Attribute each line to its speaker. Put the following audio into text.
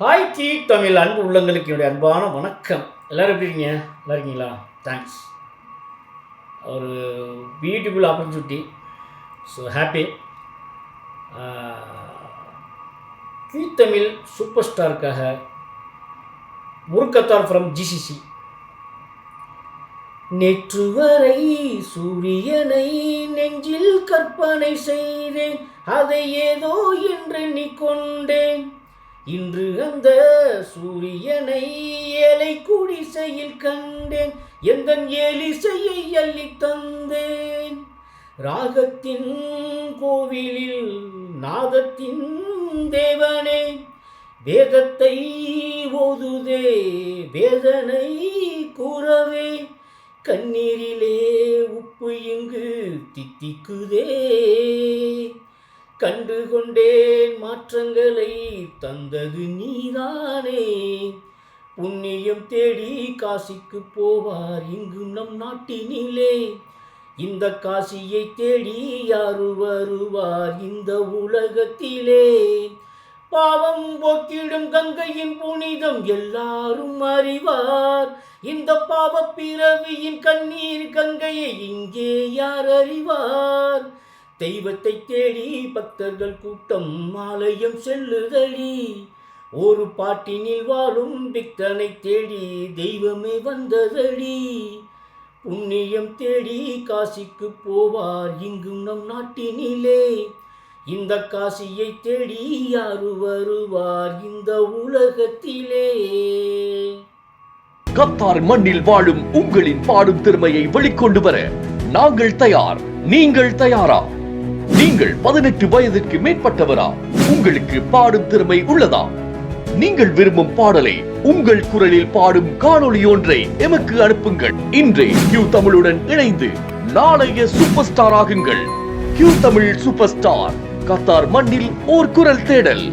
Speaker 1: hi D Tamil அன்பு உள்ளங்களுக்கு என்னுடைய அன்பான வணக்கம் எல்லோரும் எப்படி இருக்கீங்க நல்லா இருக்கீங்களா தேங்க்ஸ் ஒரு பியூட்டிஃபுல் ஆப்பர்ச்சுனிட்டி ஸோ ஹாப்பி கீ தமிழ் சூப்பர் ஸ்டாருக்காக முருக்கத்தார் ஃப்ரம் ஜிசிசி நேற்று வரை சூரியனை நெஞ்சில் கற்பனை செய்தேன் அதை ஏதோ என்று கொண்டேன் இன்று அந்த சூரியனை ஏழை குடிசையில் கண்டேன் எந்த ஏலிசையை அள்ளி தந்தேன் ராகத்தின் கோவிலில் நாதத்தின் தேவனே வேதத்தை ஓதுதே வேதனை கூறவே கண்ணீரிலே உப்பு இங்கு தித்திக்குதே கண்டு கொண்டேன் மாற்றங்களை தந்தது நீதானே புண்ணியம் தேடி காசிக்கு போவார் இங்கு நம் நாட்டினிலே இந்த காசியை தேடி யாரு வருவார் இந்த உலகத்திலே பாவம் போக்கிடும் கங்கையின் புனிதம் எல்லாரும் அறிவார் இந்த பாவ பிறவியின் கண்ணீர் கங்கையை இங்கே யார் அறிவார் தெய்வத்தை தேடி பக்தர்கள் கூட்டம் ஆலயம் செல்லுதடி ஒரு பாட்டினில் வாழும் பிக்தனை தேடி தெய்வமே வந்ததடி புண்ணியம் தேடி காசிக்கு போவார் இங்கும் நம் நாட்டினிலே இந்த காசியை தேடி யாரு வருவார் இந்த உலகத்திலே
Speaker 2: கத்தார் மண்ணில் வாழும் உங்களின் பாடும் திறமையை வெளிக்கொண்டு வர நாங்கள் தயார் நீங்கள் தயாரா நீங்கள் பதினெட்டு வயதிற்கு மேற்பட்டவரா உங்களுக்கு பாடும் திறமை உள்ளதா நீங்கள் விரும்பும் பாடலை உங்கள் குரலில் பாடும் காணொலி ஒன்றை எமக்கு அனுப்புங்கள் இன்றே கியூ தமிழுடன் இணைந்து நாளைய சூப்பர் ஸ்டார் ஆகுங்கள் Q Tamil super star Qatar மண்ணில் ஓர் குரல் தேடல்